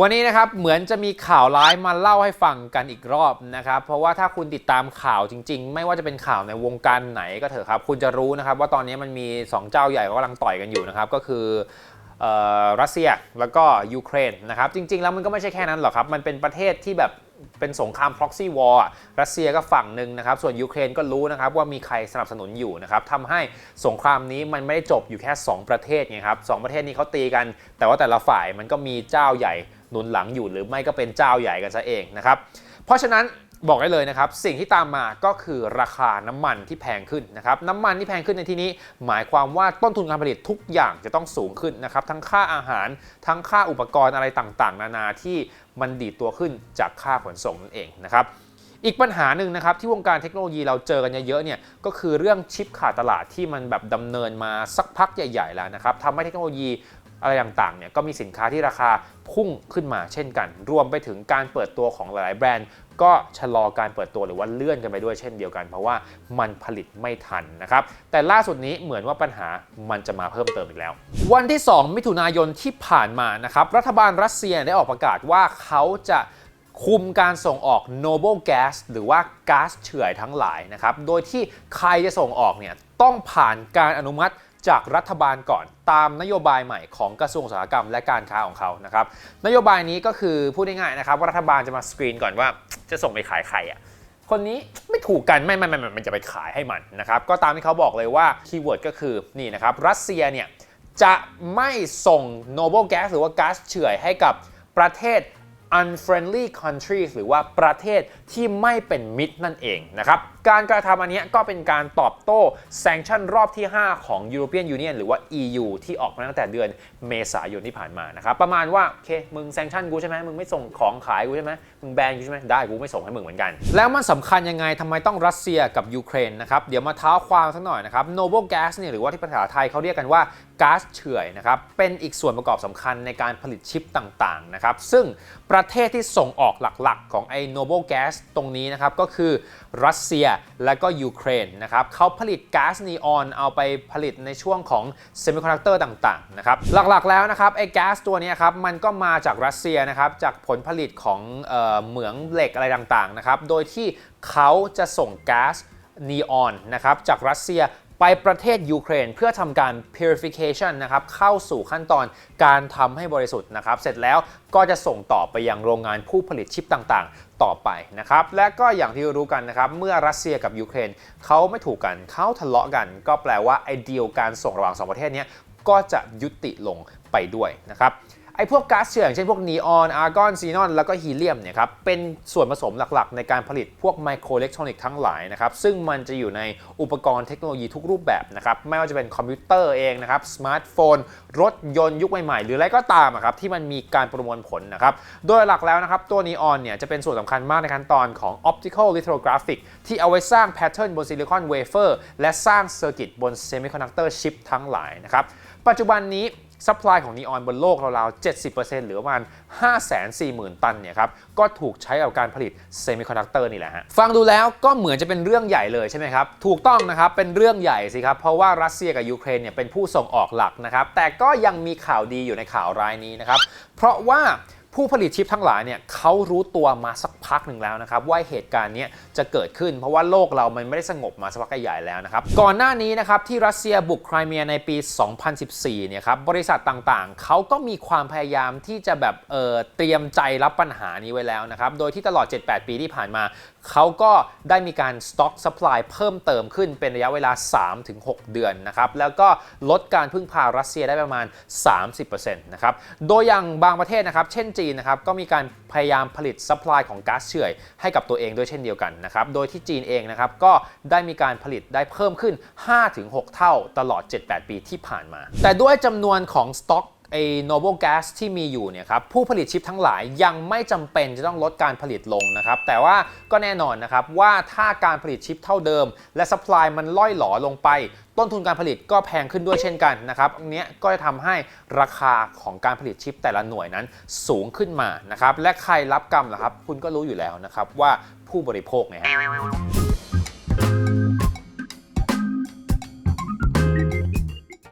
วันนี้นะครับเหมือนจะมีข่าวร้ายมาเล่าให้ฟังกันอีกรอบนะครับเพราะว่าถ้าคุณติดตามข่าวจริง ๆ ไม่ว่าจะเป็นข่าวในวงการไหนก็เถอะครับ คุณจะรู้นะครับว่าตอนนี้มันมี 2 เจ้าใหญ่กำลังต่อยกันอยู่นะครับก็คือรัสเซียแล้วก็ยูเครนนะครับจริง ๆ แล้วมันก็ไม่ใช่แค่นั้นหรอกครับ มันเป็นประเทศที่แบบเป็นสงคราม proxy war อะรัสเซียก็ฝั่งหนึ่งนะครับ ส่วนยูเครนก็รู้นะครับว่ามีใครสนับสนุนอยู่นะครับทำให้สงครามนี้มันไม่ได้จบอยู่แค่ 2 ประเทศไงครับสองประเทศนี้เขาตีกัน แต่ว่าแต่ละฝ่ายมันก็มีเจ้าใหญ่ หนุนหลังอยู่หรือไม่ก็เป็นเจ้าใหญ่กันซะเองนะครับเพราะฉะนั้นบอกได้เลยนะครับสิ่งที่ตามมาก็คือราคาน้ำมันที่แพงขึ้นนะครับน้ำมันที่แพงขึ้นในที่นี้ หมายความว่าต้นทุนการผลิตทุกอย่างจะต้องสูงขึ้นนะครับทั้งค่าอาหารทั้งค่าอุปกรณ์อะไรต่างๆ นานาที่มันดีดตัวขึ้นจากค่าขนส่งนั่นเองนะครับอีกปัญหาหนึ่งนะครับที่วงการเทคโนโลยีเราเจอกันเยอะๆเนี่ยก็คือเรื่องชิปขาดตลาดที่มันแบบดำเนินมาสักพักใหญ่ ๆ แล้วนะครับทำให้เทคโนโลยี อะไรต่างๆเนี่ยก็มีสินค้าที่ราคาพุ่งขึ้นมาเช่นกัน รวมไปถึงการเปิดตัวของหลายๆแบรนด์ ก็ชะลอการเปิดตัวหรือว่าเลื่อนกันไปด้วยเช่นเดียวกัน เพราะว่ามันผลิตไม่ทันนะครับแต่ล่าสุดนี้เหมือนว่าปัญหามันจะมาเพิ่มเติมอีกแล้ว วันที่ 2 มิถุนายนที่ผ่านมานะครับรัฐบาลรัสเซียได้ออกประกาศว่าเขาจะคุมการส่งออก noble gas หรือว่าก๊าซเฉื่อยทั้งหลายนะครับ โดยที่ใครจะส่งออกเนี่ยต้องผ่านการอนุมัติ จากรัฐบาลก่อนตามนโยบายใหม่ของกระทรวงอุตสาหกรรมและการค้าของเขานะครับนโยบายนี้ก็คือพูดง่ายๆนะครับว่ารัฐบาลจะมาสกรีนก่อนว่าจะส่งไปขายใครอะคนนี้ไม่ถูกกันไม่ไม่ไม่ไม่มันจะไปขายให้มันนะครับก็ตามที่เขาบอกเลยว่าคีย์เวิร์ดก็คือนี่นะครับรัสเซียเนี่ยจะไม่ส่ง noble gas หรือว่าก๊าซเฉื่อยให้กับประเทศ unfriendly countries หรือว่าประเทศที่ไม่เป็นมิตรนั่นเองนะครับ การกระทำอันนี้ก็เป็นการตอบโต้ sanction รอบที่ 5 ของ European Union หรือว่า EU ที่ออกมาตั้งแต่เดือนเมษายนที่ผ่านมานะครับประมาณว่าโอเคมึง sanction กูใช่ไหมมึงไม่ส่งของขายกูใช่ไหมมึงแบนกูใช่ไหมได้กูไม่ส่งให้มึงเหมือนกัน แล้วมันสำคัญยังไงทำไมต้องรัสเซียกับยูเครนนะครับเดี๋ยวมาเท้าความสักหน่อยนะครับ noble gas เนี่ยหรือว่าที่ภาษาไทยเขาเรียกกันว่าก๊าซเฉื่อยนะครับเป็นอีกส่วนประกอบสำคัญในการผลิตชิปต่างๆนะครับซึ่งประเทศที่ส่งออกหลักๆ ของไอ้ noble gas ตรงนี้นะครับก็คือรัสเซียและก็ยูเครนนะครับเขาผลิตก๊าซนีออนเอาไปผลิตในช่วงของเซมิคอนดักเตอร์ต่างๆนะครับหลักๆแล้วนะครับไอ้แก๊สตัวนี้ครับมันก็มาจากรัสเซียนะครับจากผลผลิตของเออเหมืองเหล็กอะไรต่างๆนะครับโดยที่เขาจะส่งก๊าซนีออนนะครับจากรัสเซีย ไปประเทศยูเครนเพื่อทำการ purification นะครับเข้าสู่ขั้นตอนการทำให้บริสุทธิ์นะครับ เสร็จแล้วก็จะส่งต่อไปยังโรงงานผู้ผลิตชิปต่างๆ ต่อไปนะครับ และก็อย่างที่รู้กันนะครับ เมื่อรัสเซียกับยูเครนเขาไม่ถูกกันเขาทะเลาะกัน ก็แปลว่าไอเดียการส่งระหว่างสองประเทศนี้ก็จะยุติลงไปด้วยนะครับ ไอ้พวกก๊าซเฉื่อยอย่างเช่นพวกนีออน อาร์กอน ซีนอน แล้วก็ฮีเลียมเนี่ยครับ เป็นส่วนผสมหลักๆ ในการผลิตพวกไมโครอิเล็กทรอนิกส์ทั้งหลายนะครับ ซึ่งมันจะอยู่ในอุปกรณ์เทคโนโลยีทุกรูปแบบนะครับ ไม่ว่าจะเป็นคอมพิวเตอร์เองนะครับ สมาร์ทโฟน รถยนต์ยุคใหม่ๆ หรืออะไรก็ตามอะครับที่มันมีการประมวลผลนะครับ โดยหลักแล้วนะครับ ตัวนีออนเนี่ยจะเป็นส่วนสำคัญมากในขั้นตอนของ optical lithographic ที่เอาไว้สร้างแพทเทิร์นบนซิลิคอนเวเฟอร์และสร้างเซอร์กิตบนเซมิคอนดักเตอร์ชิปทั้งหลายนะครับปัจจุบันนี้ ซัพพลายของนีออนบนโลกราวๆ 70%หรือประมาณ 540,000 ตันเนี่ยครับก็ถูกใช้กับการผลิตเซมิคอนดักเตอร์นี่แหละฮะฟังดูแล้วก็เหมือนจะเป็นเรื่องใหญ่เลยใช่ไหมครับ ถูกต้องนะครับ เป็นเรื่องใหญ่สิครับ เพราะว่ารัสเซียกับยูเครนเนี่ยเป็นผู้ส่งออกหลักนะครับ แต่ก็ยังมีข่าวดีอยู่ในข่าวรายนี้นะครับ เพราะว่า ผู้ผลิตชิปทั้งหลายเนี่ยเขารู้ตัวมาสักพักหนึ่งแล้วนะครับว่าเหตุการณ์นี้จะเกิดขึ้น เพราะว่าโลกเรามันไม่ได้สงบมาสักพักใหญ่แล้วนะครับก่อนหน้านี้นะครับที่รัสเซียบุกไครเมียในปี 2014 เนี่ยครับบริษัทต่างๆ เขาก็มีความพยายามที่จะแบบเออเตรียมใจรับปัญหานี้ไว้แล้วนะครับโดยที่ตลอด 7-8 ปีที่ผ่านมา เขาก็ได้มีการสต็อกสป라이เพิ่มเติมขึ้นเป็นระยะเวลา 3-6 เดือนนะครับแล้วก็ลดการพึ่งพารัสเซียได้ประมาณ 30%นะครับโดยอย่างบางประเทศนะครับเช่นจีนนะครับก็มีการพยายามผลิตซัพพลายของก๊าซเฉื่อยให้กับตัวเองด้วยเช่นเดียวกันนะครับโดยที่จีนเองนะครับก็ได้มีการผลิตได้เพิ่มขึ้น 5-6 เท่าตลอด 7-8 ปีที่ผ่านมา แต่ด้วยจำนวนของสต็อก ไอ้ noble gas ที่มีอยู่เนี่ยครับผู้ผลิตชิปทั้งหลายยังไม่จำเป็นจะต้องลดการผลิตลงนะครับแต่ว่าก็แน่นอนนะครับว่าถ้าการผลิตชิปเท่าเดิม และ supply มันล่อยหลอลงไป ต้นทุนการผลิตก็แพงขึ้นด้วยเช่นกันนะครับอันนี้ก็จะทำให้ราคาของการผลิตชิปแต่ละหน่วยนั้นสูงขึ้นมานะครับและใครรับกรรมล่ะครับคุณก็รู้อยู่แล้วนะครับว่าผู้บริโภคไงฮะ